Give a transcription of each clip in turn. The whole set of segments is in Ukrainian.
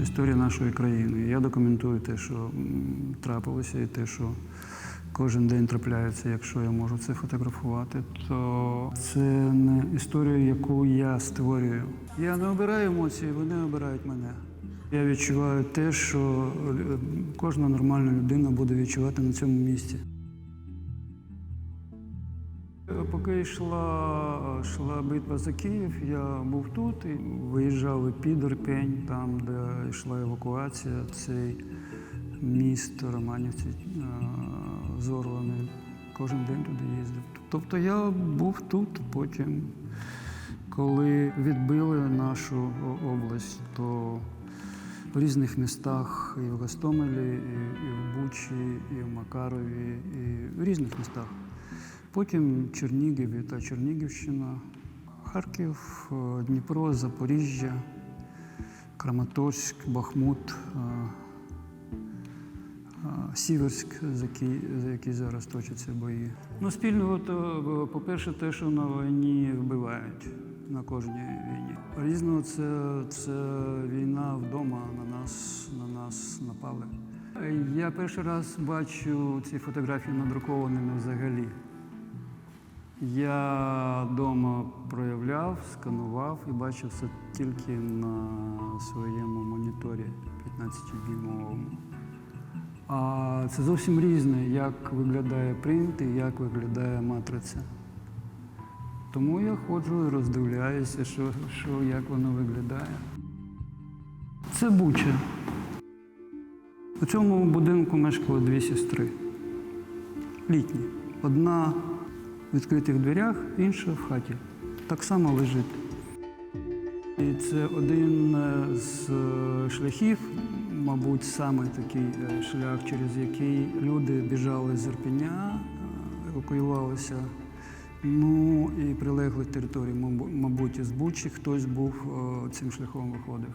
історія нашої країни. Я документую те, що трапилося, і те, що кожен день трапляється, якщо я можу це фотографувати, то це не історія, яку я створюю. Я не обираю емоції, вони обирають мене. Я відчуваю те, що е, кожна нормальна людина буде відчувати на цьому місці. Поки йшла, йшла битва за Київ, я був тут і виїжджав і під Ірпень, там, де йшла евакуація, цей міст Романівці е, зорваний. Кожен день туди їздив. Тобто я був тут, потім, коли відбили нашу область, то в різних містах і в Гостомелі, і в Бучі, і в Макарові, і в різних містах. Потім Чернігів та Чернігівщина, Харків, е, Дніпро, Запоріжжя, Краматорськ, Бахмут, е, е, Сіверськ, за який зараз точаться бої. Ну, спільного, то, по-перше, те, що на війні вбивають на кожній війні. Різного це, це війна вдома на нас, на нас напали. Я перший раз бачу ці фотографії надрукованими взагалі. Я вдома проявляв, сканував і бачив це тільки на своєму моніторі 15-дюймовому. А це зовсім різне, як виглядає принт і як виглядає матриця. Тому я ходжу і роздивляюся, що, що, як воно виглядає. Це Буча. У цьому будинку мешкало дві сестри. Літні. Одна відкритих дверях, інша в хаті. Так само лежить. І це один е, з е, шляхів, мабуть, саме такий е, шлях, через який люди біжали з Ірпеня, евакуювалися. Ну і прилеглих територій, мабу- мабуть, із Бучі хтось був цим шляхом виходив.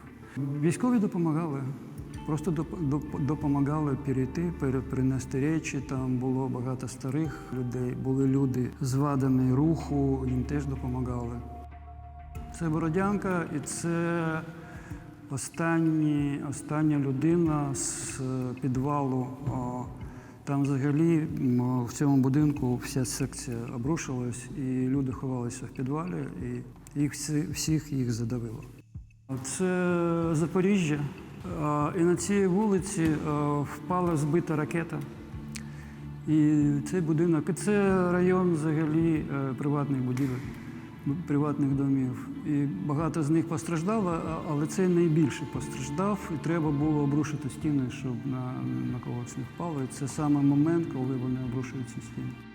Військові допомагали. Просто доп- доп- допомагали перейти, пере- принести речі. Там було багато старих людей, були люди з вадами руху, їм теж допомагали. Це Бородянка, і це останні, остання людина з е, підвалу. Там взагалі в цьому будинку вся секція обрушилась, і люди ховалися в підвалі, і їх всіх їх задавило. Це Запоріжжя. І на цій вулиці е, впала збита ракета. І цей будинок, і це район взагалі е, приватних будівель, приватних домів. І багато з них постраждало, але цей найбільше постраждав, і треба було обрушити стіни, щоб на, на когось не впало. І це саме момент, коли вони обрушують ці стіни.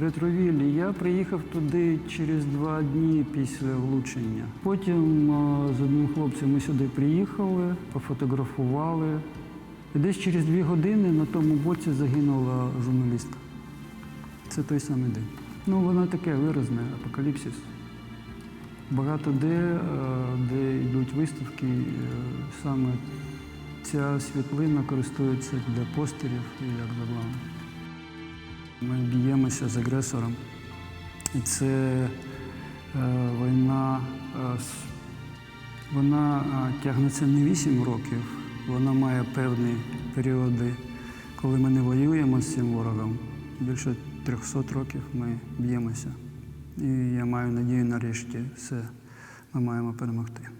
Ретровіллі. Я приїхав туди через два дні після влучення. Потім е, з одним хлопцем ми сюди приїхали, пофотографували. І десь через дві години на тому боці загинула журналістка. Це той самий день. Ну, воно таке виразне, апокаліпсис. Багато де, е, де йдуть виставки, е, саме ця світлина користується для постерів і як заглавно. Ми б'ємося з агресором. І це е, війна, е, вона е, тягнеться не 8 років, вона має певні періоди, коли ми не воюємо з цим ворогом. Більше 300 років ми б'ємося. І я маю надію, нарешті все ми маємо перемогти.